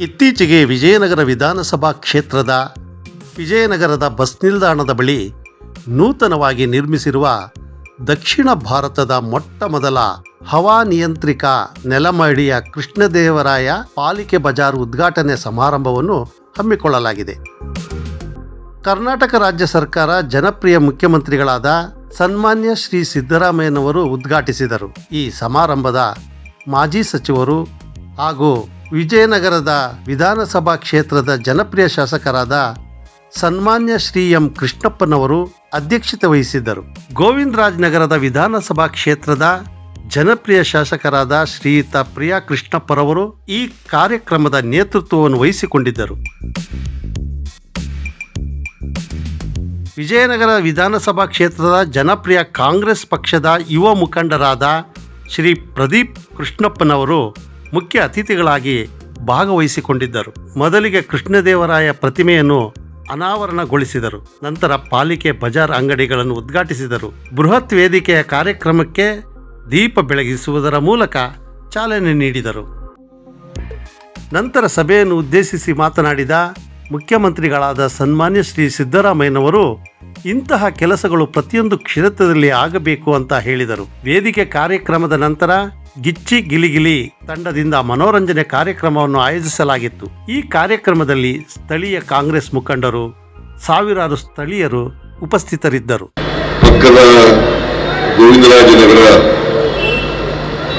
ಇತ್ತೀಚೆಗೆ ವಿಜಯನಗರ ವಿಧಾನಸಭಾ ಕ್ಷೇತ್ರದ ವಿಜಯನಗರದ ಬಸ್ ನಿಲ್ದಾಣದ ಬಳಿ ನೂತನವಾಗಿ ನಿರ್ಮಿಸಿರುವ ದಕ್ಷಿಣ ಭಾರತದ ಮೊಟ್ಟ ಮೊದಲ ಹವಾನಿಯಂತ್ರಿಕ ನೆಲಮಹಡಿಯ ಕೃಷ್ಣದೇವರಾಯ ಪಾಲಿಕೆ ಬಜಾರ್ ಉದ್ಘಾಟನೆ ಸಮಾರಂಭವನ್ನು ಹಮ್ಮಿಕೊಳ್ಳಲಾಗಿದೆ. ಕರ್ನಾಟಕ ರಾಜ್ಯ ಸರ್ಕಾರ ಜನಪ್ರಿಯ ಮುಖ್ಯಮಂತ್ರಿಗಳಾದ ಸನ್ಮಾನ್ಯ ಶ್ರೀ ಸಿದ್ದರಾಮಯ್ಯನವರು ಉದ್ಘಾಟಿಸಿದರು. ಈ ಸಮಾರಂಭದ ಮಾಜಿ ಸಚಿವರು ಹಾಗೂ ವಿಜಯನಗರದ ವಿಧಾನಸಭಾ ಕ್ಷೇತ್ರದ ಜನಪ್ರಿಯ ಶಾಸಕರಾದ ಸನ್ಮಾನ್ಯ ಶ್ರೀ ಎಂ ಕೃಷ್ಣಪ್ಪನವರು ಅಧ್ಯಕ್ಷತೆ ವಹಿಸಿದ್ದರು. ಗೋವಿಂದರಾಜ್ ನಗರದ ವಿಧಾನಸಭಾ ಕ್ಷೇತ್ರದ ಜನಪ್ರಿಯ ಶಾಸಕರಾದ ಶ್ರೀಯುತ ಪ್ರಿಯಾ ಕೃಷ್ಣಪ್ಪರವರು ಈ ಕಾರ್ಯಕ್ರಮದ ನೇತೃತ್ವವನ್ನು ವಹಿಸಿಕೊಂಡಿದ್ದರು. ವಿಜಯನಗರ ವಿಧಾನಸಭಾ ಕ್ಷೇತ್ರದ ಜನಪ್ರಿಯ ಕಾಂಗ್ರೆಸ್ ಪಕ್ಷದ ಯುವ ಮುಖಂಡರಾದ ಶ್ರೀ ಪ್ರದೀಪ್ ಕೃಷ್ಣಪ್ಪನವರು ಮುಖ್ಯ ಅತಿಥಿಗಳಾಗಿ ಭಾಗವಹಿಸಿಕೊಂಡಿದ್ದರು. ಮೊದಲಿಗೆ ಕೃಷ್ಣದೇವರಾಯ ಪ್ರತಿಮೆಯನ್ನು ಅನಾವರಣಗೊಳಿಸಿದರು. ನಂತರ ಪಾಲಿಕೆ ಬಜಾರ್ ಅಂಗಡಿಗಳನ್ನು ಉದ್ಘಾಟಿಸಿದರು. ಬೃಹತ್ ವೇದಿಕೆಯ ಕಾರ್ಯಕ್ರಮಕ್ಕೆ ದೀಪ ಬೆಳಗಿಸುವುದರ ಮೂಲಕ ಚಾಲನೆ ನೀಡಿದರು. ನಂತರ ಸಭೆಯನ್ನು ಉದ್ದೇಶಿಸಿ ಮಾತನಾಡಿದ ಮುಖ್ಯಮಂತ್ರಿಗಳಾದ ಸನ್ಮಾನ್ಯ ಶ್ರೀ ಸಿದ್ದರಾಮಯ್ಯನವರು, ಇಂತಹ ಕೆಲಸಗಳು ಪ್ರತಿಯೊಂದು ಕ್ಷೇತ್ರದಲ್ಲಿ ಆಗಬೇಕು ಅಂತ ಹೇಳಿದರು. ವೇದಿಕೆ ಕಾರ್ಯಕ್ರಮದ ನಂತರ ಗಿಚ್ಚಿ ಗಿಲಿಗಿಲಿ ತಂಡದಿಂದ ಮನೋರಂಜನೆ ಕಾರ್ಯಕ್ರಮವನ್ನು ಆಯೋಜಿಸಲಾಗಿತ್ತು. ಈ ಕಾರ್ಯಕ್ರಮದಲ್ಲಿ ಸ್ಥಳೀಯ ಕಾಂಗ್ರೆಸ್ ಮುಖಂಡರು, ಸಾವಿರಾರು ಸ್ಥಳೀಯರು ಉಪಸ್ಥಿತರಿದ್ದರು. ಪಕ್ಕದ ಗೋವಿಂದರಾಜನಗರ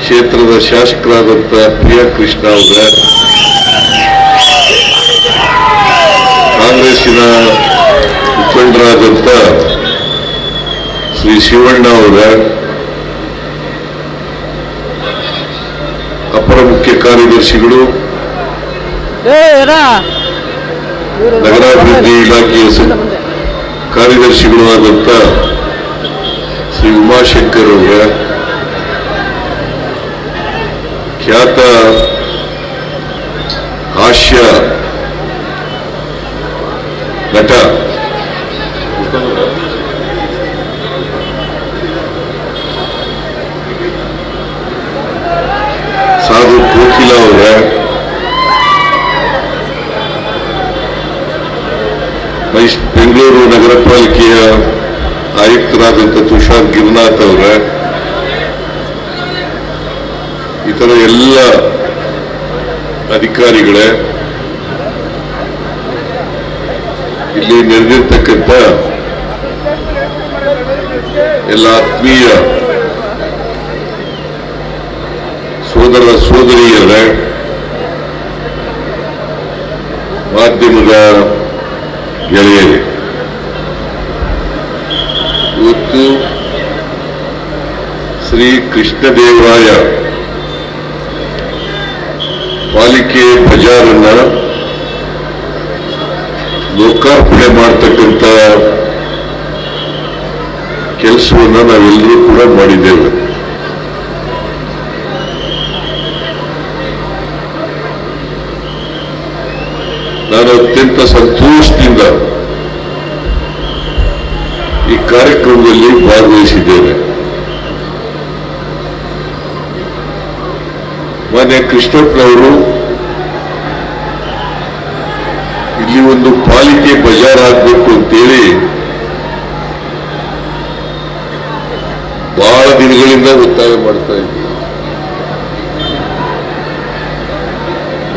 ಕ್ಷೇತ್ರದ ಶಾಸಕರಾದಂಥ ಪ್ರಿಯ ಕೃಷ್ಣ ಅವರ, ಕಾಂಗ್ರೆಸ್ಸಿನ ಮುಖಂಡರಾದಂಥ ಶ್ರೀ ಶಿವಣ್ಣ ಅವರ ಅಪರ ಮುಖ್ಯ ಕಾರ್ಯದರ್ಶಿಗಳು ನಗರಾಭಿವೃದ್ಧಿ ಇಲಾಖೆಯ ಕಾರ್ಯದರ್ಶಿಗಳು ಆದಂತ ಶ್ರೀ ಉಮಾಶಂಕರ್ ಅವರ ಖ್ಯಾತ ಹಾಸ್ಯ ನಟ ಬೆಂಗಳೂರು ನಗರ ಪಾಲಿಕೆಯ ಆಯುಕ್ತರಾದಂಥ ತುಷಾರ್ ಗಿರ್ನಾಥ್ ಅವರ ಇತರ ಎಲ್ಲ ಅಧಿಕಾರಿಗಳೇ ಇಲ್ಲಿ ನೆರೆದಿರ್ತಕ್ಕಂಥ ಎಲ್ಲ ಆತ್ಮೀಯ ಸೋದರ ಸೋದರಿಯರ, ಮಾಧ್ಯಮದ ಗೆಳೆಯರೇ, ಇವತ್ತು ಶ್ರೀ ಕೃಷ್ಣದೇವರಾಯ ಪಾಲಿಕೆ ಬಜಾರನ್ನ ಲೋಕಾರ್ಪಣೆ ಮಾಡ್ತಕ್ಕಂಥ ಕೆಲಸವನ್ನು ನಾವೆಲ್ಲರೂ ಕೂಡ ಮಾಡಿದ್ದೇವೆ ನಾನು ಅತ್ಯಂತ ಸಂತೋಷದಿಂದ ಈ ಕಾರ್ಯಕ್ರಮದಲ್ಲಿ ಭಾಗವಹಿಸಿದ್ದೇವೆ. ಮಾನ್ಯ ಕೃಷ್ಣಪ್ಪನವರು ಇಲ್ಲಿ ಒಂದು ಪಾಲಿಕೆ ಬಜಾರ್ ಆಗಬೇಕು ಅಂತೇಳಿ ಬಹಳ ದಿನಗಳಿಂದ ಒತ್ತಾಯ ಮಾಡ್ತಾ ಇದ್ದೀವಿ.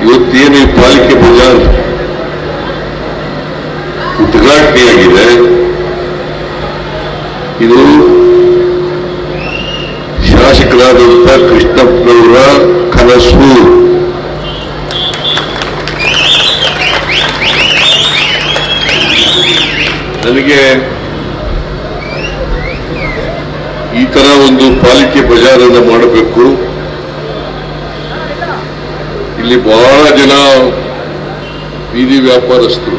ಇವತ್ತೇನು ಈ ಪಾಲಿಕೆ ಬಜಾರ್ ಉದ್ಘಾಟನೆಯಾಗಿದೆ ಇದು ಶಾಸಕರಾದಂಥ ಕೃಷ್ಣಪ್ಪನವರ ಕನಸು. ನನಗೆ ಈ ತರ ಒಂದು ಪಾಲಿಕೆ ಬಜಾರನ್ನು ಮಾಡಬೇಕು. ಇಲ್ಲಿ ಬಹಳ ಜನ ಬೀದಿ ವ್ಯಾಪಾರಸ್ಥರು.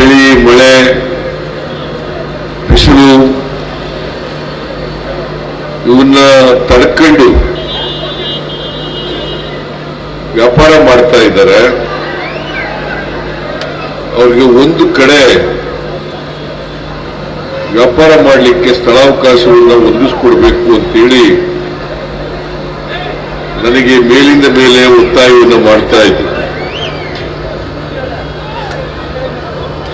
ಚಳಿ, ಮಳೆ, ಬಿಸಿಲು ಇವನ್ನ ತಡ್ಕೊಂಡು ವ್ಯಾಪಾರ ಮಾಡ್ತಾ ಇದ್ದಾರೆ. ಅವ್ರಿಗೆ ಒಂದು ಕಡೆ ವ್ಯಾಪಾರ ಮಾಡಲಿಕ್ಕೆ ಸ್ಥಳಾವಕಾಶವನ್ನು ಒದಗಿಸ್ಕೊಡ್ಬೇಕು ಅಂತೇಳಿ ನನಗೆ ಮೇಲಿಂದ ಮೇಲೆ ಒತ್ತಾಯವನ್ನು ಮಾಡ್ತಾ ಇದ್ರು.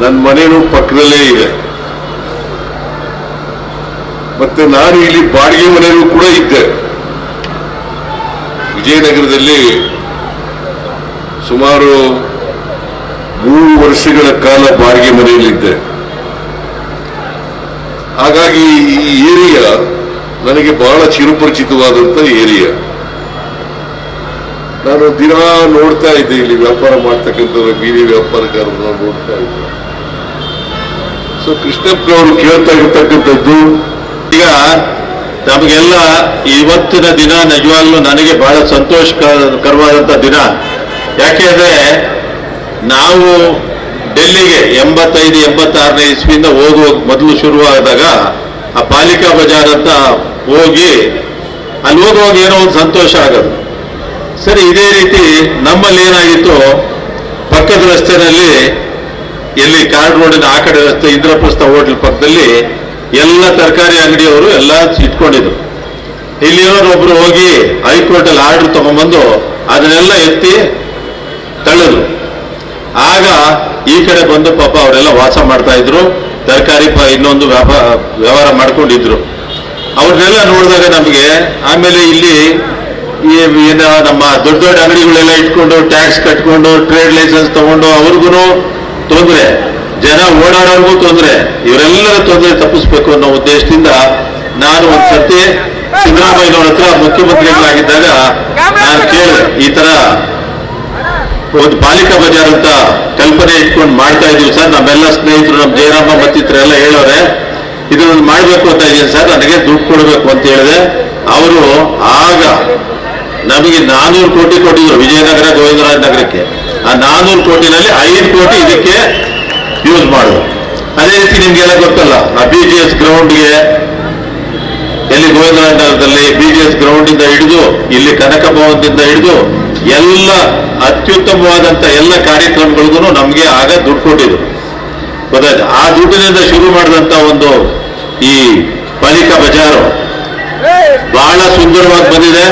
ನನ್ನ ಮನೇನು ಪಕ್ಕದಲ್ಲೇ ಇದೆ. ಮತ್ತೆ ನಾನು ಇಲ್ಲಿ ಬಾಡಿಗೆ ಮನೆಯಲ್ಲೂ ಕೂಡ ಇದ್ದೆ. ವಿಜಯನಗರದಲ್ಲಿ ಸುಮಾರು ಮೂರು ವರ್ಷಗಳ ಕಾಲ ಬಾಡಿಗೆ ಮನೆಯಲ್ಲಿದ್ದೆ. ಹಾಗಾಗಿ ಈ ಏರಿಯಾ ನನಗೆ ಬಹಳ ಚಿರುಪರಿಚಿತವಾದಂಥ ಏರಿಯಾ. ನಾನು ದಿನ ನೋಡ್ತಾ ಇದ್ದೆ ಇಲ್ಲಿ ವ್ಯಾಪಾರ ಮಾಡ್ತಕ್ಕಂಥ ಬೀದಿ ವ್ಯಾಪಾರಗಾರರನ್ನ ನೋಡ್ತಾ ಇದ್ದೆ. ಸೊ ಕೃಷ್ಣಪ್ಪನವರು ಕೇಳ್ತಾ ಇರ್ತಕ್ಕಂಥದ್ದು, ಈಗ ನಮಗೆಲ್ಲ ಇವತ್ತಿನ ದಿನ ನಿಜವಾಗ್ಲೂ ನನಗೆ ಬಹಳ ಸಂತೋಷಕರವಾದಂತ ದಿನ. ಯಾಕೆಂದ್ರೆ ನಾವು ಡೆಲ್ಲಿಗೆ ಎಂಬತ್ತೈದು, ಎಂಬತ್ತಾರನೇ ಇಸ್ವಿಯಿಂದ ಹೋಗುವ ಮೊದಲು ಶುರುವಾದಾಗ ಆ ಪಾಲಿಕಾ ಬಜಾರ್ ಅಂತ ಹೋಗಿ ಅಲ್ಲಿ ಹೋಗುವಾಗ ಏನೋ ಒಂದು ಸಂತೋಷ ಆಗೋದು. ಸರಿ, ಇದೇ ರೀತಿ ನಮ್ಮಲ್ಲಿ ಏನಾಗಿತ್ತು, ಪಕ್ಕದ ರಸ್ತೆನಲ್ಲಿ ಎಲ್ಲಿ ಕಾರ್ಡ್ ರೋಡಿನ ಆ ಕಡೆ ರಸ್ತೆ ಇಂದ್ರಪ್ರಸ್ಥ ಹೋಟೆಲ್ ಪಕ್ಕದಲ್ಲಿ ಎಲ್ಲ ತರಕಾರಿ ಅಂಗಡಿಯವರು ಎಲ್ಲ ಇಟ್ಕೊಂಡಿದ್ರು. ಇಲ್ಲಿರೋರು ಒಬ್ರು ಹೋಗಿ ಹೈಕೋರ್ಟಲ್ಲಿ ಆರ್ಡರ್ ತಗೊಂಡ್ಬಂದು ಅದನ್ನೆಲ್ಲ ಎತ್ತಿ ತಳ್ಳಿದ್ರು. ಆಗ ಈ ಕಡೆ ಬಂದು ಪಾಪ ಅವರೆಲ್ಲ ವಾಸ ಮಾಡ್ತಾ ಇದ್ರು. ತರಕಾರಿ ಇನ್ನೊಂದು ವ್ಯಾಪಾರ ವ್ಯವಹಾರ ಮಾಡ್ಕೊಂಡಿದ್ರು. ಅವ್ರನ್ನೆಲ್ಲ ನೋಡಿದಾಗ ನಮಗೆ ಆಮೇಲೆ ಇಲ್ಲಿ ಏನ ನಮ್ಮ ದೊಡ್ಡ ದೊಡ್ಡ ಅಂಗಡಿಗಳೆಲ್ಲ ಇಟ್ಕೊಂಡು, ಟ್ಯಾಕ್ಸ್ ಕಟ್ಕೊಂಡು ಟ್ರೇಡ್ ಲೈಸೆನ್ಸ್ ತಗೊಂಡು ಅವ್ರಿಗೂ ತೊಂದರೆ, ಜನ ಓಡಾಡೋರ್ಗೂ ತೊಂದರೆ, ಇವರೆಲ್ಲರ ತೊಂದರೆ ತಪ್ಪಿಸ್ಬೇಕು ಅನ್ನೋ ಉದ್ದೇಶದಿಂದ ನಾನು ಒಂದ್ ಸತಿ ಸಿದ್ದರಾಮಯ್ಯನವ್ರ ಹತ್ರ ಮುಖ್ಯಮಂತ್ರಿಗಳಾಗಿದ್ದಾಗ ನಾನು ಕೇಳಿದೆ, ಈ ತರ ಒಂದು ಪಾಲಿಕಾ ಬಜಾರ್ ಅಂತ ಕಲ್ಪನೆ ಇಟ್ಕೊಂಡು ಮಾಡ್ತಾ ಇದೀವಿ ಸರ್. ನಮ್ಮೆಲ್ಲ ಸ್ನೇಹಿತರು ನಮ್ಮ ಜಯರಾಮ ಮತ್ತಿತರೆಲ್ಲ ಹೇಳೋರೆ ಇದನ್ನ ಮಾಡಬೇಕು ಅಂತ ಇದೀನಿ ಸರ್. ನನಗೆ ದುಡ್ಡು ಕೊಡಬೇಕು ಅಂತ ಹೇಳಿದೆ. ಅವರು ಆಗ ನಮಗೆ ನಾನೂರು ಕೋಟಿ ಕೊಟ್ಟಿದ್ರು ವಿಜಯನಗರ, ಗೋವಿಂದರಾಜ ನಗರಕ್ಕೆ. ಆ ನಾನೂರು ಕೋಟಿನಲ್ಲಿ ಐದು ಕೋಟಿ ಇದಕ್ಕೆ ಯೂಸ್ ಮಾಡುವ ಅದೇ ರೀತಿ ನಿಮ್ಗೆಲ್ಲ ಗೊತ್ತಲ್ಲ ಆ ಬಿ ಜಿ ಎಸ್ ಗ್ರೌಂಡ್ಗೆ ಎಲ್ಲಿ ಗೋವಿಂದರಾಜನಗರದಲ್ಲಿ ಬಿ ಜಿ ಎಸ್ ಗ್ರೌಂಡ್ ಇಂದ ಹಿಡಿದು ಇಲ್ಲಿ ಕನಕ ಭವನದಿಂದ ಹಿಡಿದು ಎಲ್ಲ ಅತ್ಯುತ್ತಮವಾದಂತ ಎಲ್ಲ ಕಾರ್ಯಕ್ರಮಗಳಿಗೂ ನಮ್ಗೆ ಆಗ ದುಡ್ಡು ಕೊಟ್ಟಿದ್ರು. ಗೊತ್ತಾಯ್ತು? ಆ ದುಡ್ಡಿನಿಂದ ಶುರು ಮಾಡಿದಂತ ಒಂದು ಈ ಪಾಲಿಕಾ ಬಜಾರು ಬಹಳ ಸುಂದರವಾಗಿ ಬಂದಿದೆ.